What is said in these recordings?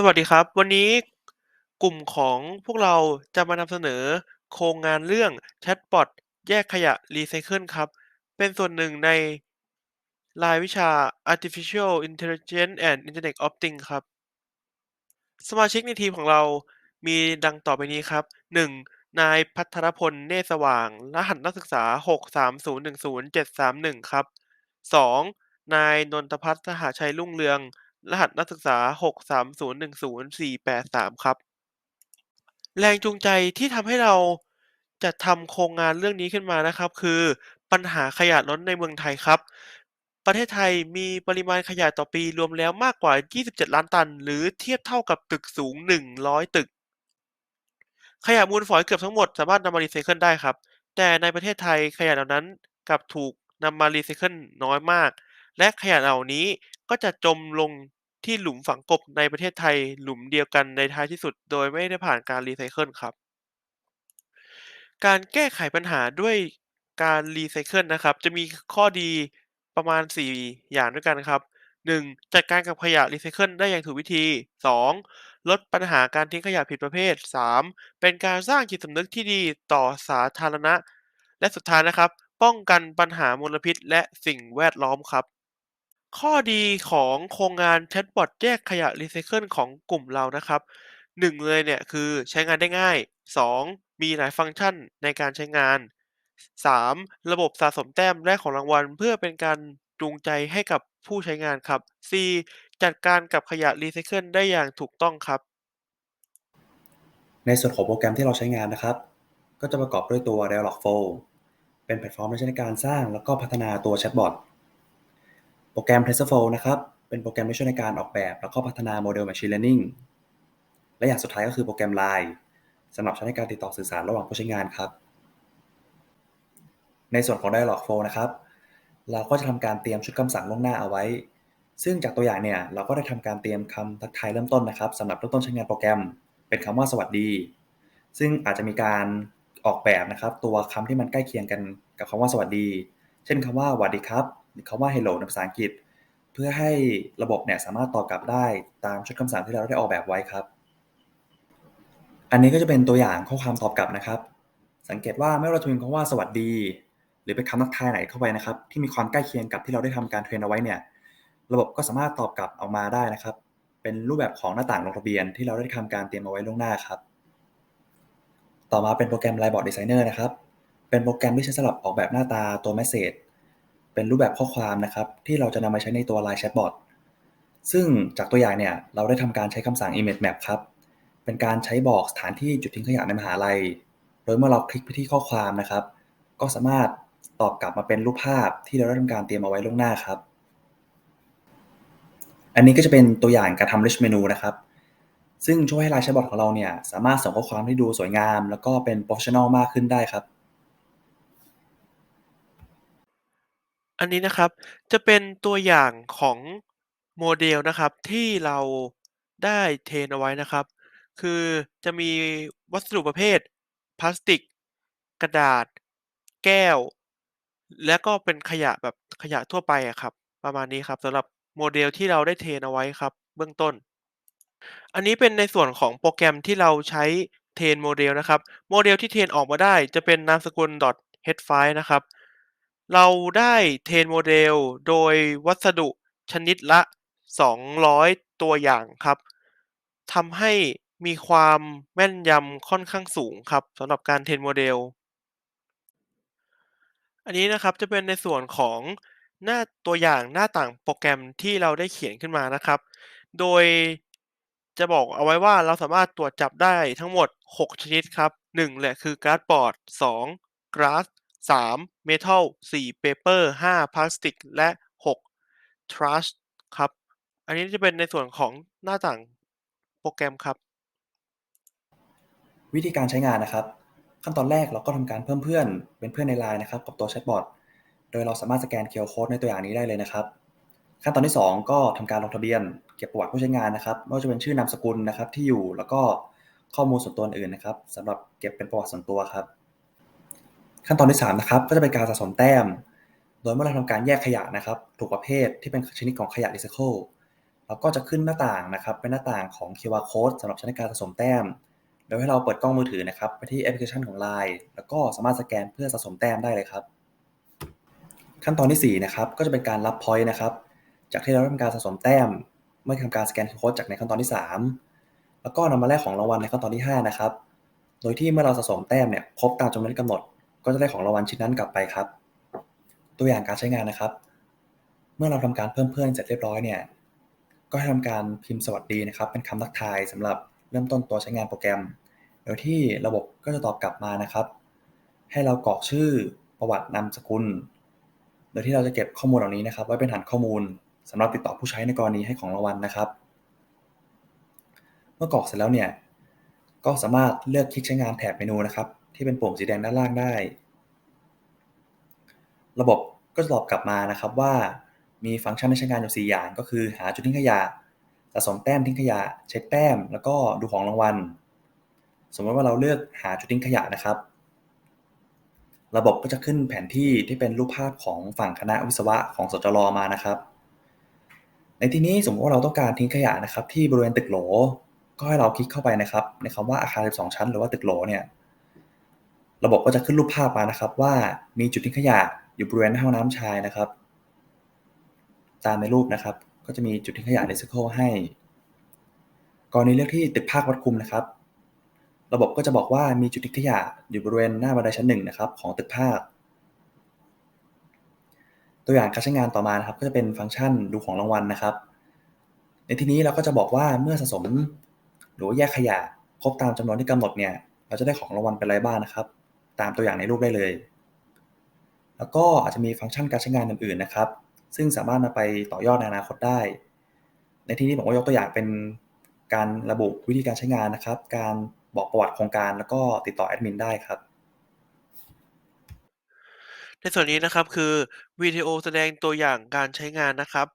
สวัสดีครับ วันนี้กลุ่มของพวกเราจะมานำเสนอโครงงานเรื่องแชทบอทแยกขยะรีไซเคิลครับ เป็นส่วนหนึ่งในรายวิชา Artificial Intelligence and Internet of Things ครับ สมาชิกในทีมของเรามีดังต่อไปนี้ครับ 1. นายพัทรพลเนตรสว่าง รหัสนักศึกษา 63010731ครับ 2. นายนนทพัฒน์สหชัยรุ่งเรือง รหัสนักศึกษา 630100483 ครับ แรงจูงใจที่ทำให้เราจัดทำโครงงานเรื่องนี้ขึ้นมานะครับ คือปัญหาขยะล้นในเมืองไทยครับ ประเทศไทยมีปริมาณขยะต่อปีรวมแล้วมากกว่า 27 ล้านตัน หรือเทียบเท่ากับตึกสูง 100 ตึก ขยะมูลฝอยเกือบทั้งหมดสามารถนำมารีไซเคิลได้ครับ แต่ในประเทศไทยขยะเหล่านั้นกลับถูกนำมารีไซเคิลน้อยมาก และขยะเหล่านี้ก็จะจมลงที่หลุมฝังกลบในประเทศไทยหลุมเดียวกันในท้ายที่สุด โดยไม่ได้ผ่านการรีไซเคิลครับ การแก้ไขปัญหาด้วยการรีไซเคิลนะครับ จะมีข้อดีประมาณ 4 อย่างด้วยกันครับ 1. จัดการกับขยะรีไซเคิลได้อย่างถูกวิธี 2. ลดปัญหาการทิ้งขยะผิดประเภท 3. เป็นการสร้างจิตสำนึกที่ดีต่อสาธารณะ และสุดท้ายนะครับ ป้องกันปัญหามลพิษและสิ่งแวดล้อมครับ ข้อดีของโครงงานแชทบอทแยกขยะรีไซเคิลของกลุ่มเรานะครับ1เลยเนี่ยคือใช้งานได้ง่าย 2. มีหลายฟังก์ชันในการใช้งาน 3. ระบบสะสมแต้มและของรางวัล เพื่อเป็นการจูงใจให้กับผู้ใช้งานครับ 4. จัดการกับขยะรีไซเคิลได้อย่างถูกต้องครับ ในส่วนของโปรแกรมที่เราใช้งานนะครับ ก็จะประกอบด้วยตัว Dialogflow เป็นแพลตฟอร์มที่ใช้ในการสร้างแล้วก็พัฒนาตัวแชทบอท โปรแกรม TensorFlow นะครับ เป็นโปรแกรมที่ช่วยในการออกแบบ แล้วก็พัฒนาโมเดล Machine Learning และอย่างสุดท้ายก็คือโปรแกรม Line สำหรับใช้ในการติดต่อสื่อสารระหว่างผู้ใช้งานครับ ในส่วนของ Dialogflow นะครับ เราก็จะทำการเตรียมชุดคำสั่งล่วงหน้าเอาไว้ ซึ่งจากตัวอย่างเนี่ยเราก็ได้ทำการเตรียมคำทักทายเริ่มต้นนะครับสำหรับเริ่มต้นใช้งานโปรแกรม เป็นคำว่าสวัสดี ซึ่งอาจจะมีการออกแบบนะครับ ตัวคำที่มันใกล้เคียงกันกับคำว่าสวัสดี เช่นคำว่าสวัสดีครับ คำว่า hello ในภาษาอังกฤษ เพื่อให้ระบบเนี่ยสามารถตอบกลับได้ตามชุดคำสั่งที่เราได้ออกแบบไว้ครับ อันนี้ก็จะเป็นตัวอย่างข้อความตอบกลับนะครับ สังเกตว่าไม่ว่าเราจะพิมพ์คำว่าสวัสดี หรือเป็นคำทักทายไหนเข้าไปนะครับ ที่มีความใกล้เคียงกับที่เราได้ทำการเทรนเอาไว้เนี่ยระบบก็สามารถตอบกลับออกมาได้นะครับ เป็นรูปแบบของหน้าต่างลงทะเบียนที่เราได้ทำการเตรียมเอาไว้ล่วงหน้าครับต่อมาเป็นโปรแกรม Lineboard Designer นะครับ เป็นโปรแกรมที่ใช้สำหรับออกแบบหน้าตาตัว Message เป็นรูปแบบข้อความนะครับ ที่เราจะนำมาใช้ในตัว Line Chatbot ซึ่งจากตัวอย่างเนี่ยเราได้ทำการใช้คำสั่ง image map ครับ เป็นการใช้บอกสถานที่จุดทิ้งขยะในมหาลัย โดยเมื่อเราคลิกไปที่ข้อความนะครับ ก็สามารถตอบกลับมาเป็นรูปภาพที่เราได้ทำการเตรียมเอาไว้ล่วงหน้าครับ อันนี้ก็จะเป็นตัวอย่างการทำ rich menu นะครับ ซึ่งช่วยให้ไลน์แชทบอทของเราเนี่ยสามารถส่งข้อความที่ดูสวยงาม แล้วก็เป็น professional มากขึ้นได้ครับ อันนี้นะครับจะเป็นตัวอย่างของโมเดลนะครับที่เราได้เทรนเอาไว้นะครับ คือจะมีวัสดุประเภทพลาสติก กระดาษ แก้ว และก็เป็นขยะแบบขยะทั่วไปอะครับ ประมาณนี้ครับสำหรับโมเดลที่เราได้เทรนเอาไว้ครับ เบื้องต้น อันนี้เป็นในส่วนของโปรแกรมที่เราใช้เทรนโมเดลนะครับ โมเดลที่เทรนออกมาได้จะเป็นนามสกุล .h5 นะครับ เราได้เทรนโมเดลโดยวัสดุชนิดละ 200 ตัวอย่างครับทำให้มีความแม่นยำค่อนข้างสูงครับสำหรับการเทรนโมเดล อันนี้นะครับจะเป็นในส่วนของหน้าตัวอย่างหน้าต่างโปรแกรมที่เราได้เขียนขึ้นมานะครับ โดยจะบอกเอาไว้ว่าเราสามารถตรวจจับได้ทั้งหมด 6 ชนิดครับ1แหละคือการ์ดบอร์ด2 glass 3 metal 4 paper 5 plastic และ 6 trash ครับ อันนี้จะเป็นในส่วนของหน้าต่างโปรแกรมครับ วิธีการใช้งานนะครับ ขั้นตอนแรกเราก็ทำการเพิ่มเพื่อนเป็นเพื่อนใน Line นะครับกับตัวแชทบอท โดยเราสามารถสแกน QR Code ในตัวอย่างนี้ได้เลยนะครับ ขั้นตอนที่ 2 ก็ทำการลงทะเบียน เก็บประวัติผู้ใช้งานนะครับไม่ว่าจะเป็นชื่อนามสกุลนะครับที่อยู่แล้วก็ข้อมูลส่วนตัวอื่นนะครับสำหรับเก็บเป็นประวัติส่วนตัวครับ ขั้นตอนที่3นะครับก็จะเป็นการสะสมแต้ม โดยเมื่อเราทำการแยกขยะนะครับถูกประเภทที่เป็นชนิดของขยะรีไซเคิลเราก็จะขึ้นหน้าต่างนะครับ เป็นหน้าต่างของ QR Code สำหรับใช้ในการสะสมแต้มโดยให้เราเปิดกล้องมือถือนะครับไปที่แอปพลิเคชันของ LINE แล้วก็สามารถสแกนเพื่อสะสมแต้มได้เลยครับ ขั้นตอนที่4นะครับก็จะเป็นการรับพอยต์นะครับ จากที่เราทำการสะสมแต้ม เมื่อทำการสแกน QR Code จากในขั้นตอนที่ 3 แล้วก็นำมาแลกของรางวัลในขั้นตอนที่5นะครับโดยที่เมื่อเราสะสมแต้มเนี่ยครบตามจำนวนกำหนด ก็จะได้ของรางวัลชิ้นนั้นกลับไปครับ ตัวอย่างการใช้งานนะครับ เมื่อเราทำการเพิ่มเพื่อนเสร็จเรียบร้อยเนี่ย ก็ให้ทำการพิมพ์สวัสดีนะครับ เป็นคำทักทายสำหรับเริ่มต้นตัวใช้งานโปรแกรม โดยที่ระบบก็จะตอบกลับมานะครับ ให้เรากรอกชื่อประวัตินามสกุล โดยที่เราจะเก็บข้อมูลเหล่านี้นะครับ ไว้เป็นฐานข้อมูลสำหรับติดต่อผู้ใช้ในกรณีให้ของรางวัลนะครับ เมื่อกรอกเสร็จแล้วเนี่ยก็สามารถเลือกคลิกใช้งานแถบเมนูนะครับ ที่เป็นปุ่มสีแดงด้านล่างได้ ระบบก็จะตอบกลับมานะครับว่ามีฟังก์ชันให้ใช้งานอยู่ 4 อย่าง ก็คือหาจุดทิ้งขยะสะสมแต้มทิ้งขยะ เช็คแต้ม แล้วก็ดูของรางวัล สมมติว่าเราเลือกหาจุดทิ้งขยะนะครับ ระบบก็จะขึ้นแผนที่ที่เป็นรูปภาพของฝั่งคณะวิศวะของสจรมานะครับ ในที่นี้สมมติว่าเราต้องการทิ้งขยะนะครับ ที่บริเวณตึกโหล ก็ให้เราคลิกเข้าไปนะครับ ในคำว่าอาคาร 12 ชั้น หรือว่าตึกโหลเนี่ย ระบบก็จะขึ้นรูปภาพมานะครับ ว่ามีจุดทิ้งขยะอยู่บริเวณหน้าห้องน้ำชายนะครับ ตามในรูปนะครับ ก็จะมีจุดทิ้งขยะในซิโคให้ กรณีเลือกที่ตึกภาควัดคุมนะครับ ระบบก็จะบอกว่ามีจุดทิ้งขยะอยู่บริเวณหน้าบันไดชั้นหนึ่งนะครับของตึกภาค ตัวอย่างการใช้งานต่อมานะครับ ก็จะเป็นฟังก์ชันดูของรางวัลนะครับ ในที่นี้เราก็จะบอกว่าเมื่อสะสม หรือว่าแยกขยะครบตามจำนวนที่กำหนดเนี่ย เราจะได้ของรางวัลเป็นอะไรบ้างนะครับ ตามตัวอย่างในรูปได้เลย แล้วก็อาจจะมีฟังก์ชันการใช้งานอื่นๆนะครับ ซึ่งสามารถนำไปต่อยอดในอนาคตได้ ในที่นี้ผมก็ยกตัวอย่างเป็นการระบุวิธีการใช้งานนะครับ การบอกประวัติโครงการแล้วก็ติดต่อแอดมินได้ครับ ในส่วนนี้นะครับคือวิดีโอแสดงตัวอย่างการใช้งานนะครับ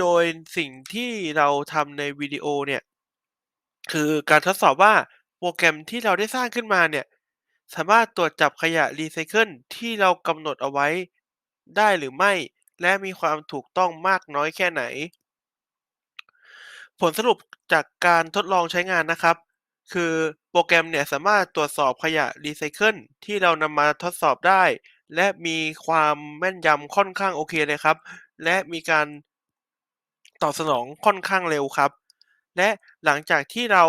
โดยสิ่งที่เราทำในวิดีโอเนี่ยคือการทดสอบว่าโปรแกรมที่เราได้สร้างขึ้นมาเนี่ย สามารถตรวจจับขยะรีไซเคิลที่เรากำหนดเอาไว้ ได้หรือไม่ และมีความถูกต้องมากน้อยแค่ไหน ผลสรุปจากการทดลองใช้งานนะครับ คือโปรแกรมเนี่ยสามารถตรวจสอบขยะรีไซเคิลที่เรานำมาทดสอบได้ และมีความแม่นยำค่อนข้างโอเคเลยครับ และมีการตอบสนองค่อนข้างเร็วครับ และหลังจากที่เรา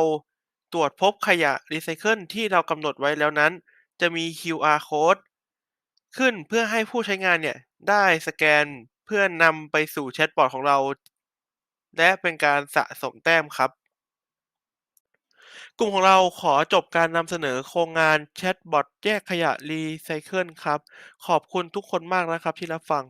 ตรวจพบขยะรีไซเคิลที่เรากำหนดไว้แล้วนั้น จะมี QR code ขึ้นเพื่อให้ผู้ใช้งานเนี่ยได้สแกนเพื่อนำไปสู่แชทบอทของเรา และเป็นการสะสมแต้มครับ กลุ่มของเราขอจบการนำเสนอโครงงานแชทบอทแยกขยะรีไซเคิลครับ ขอบคุณทุกคนมากนะครับที่รับฟัง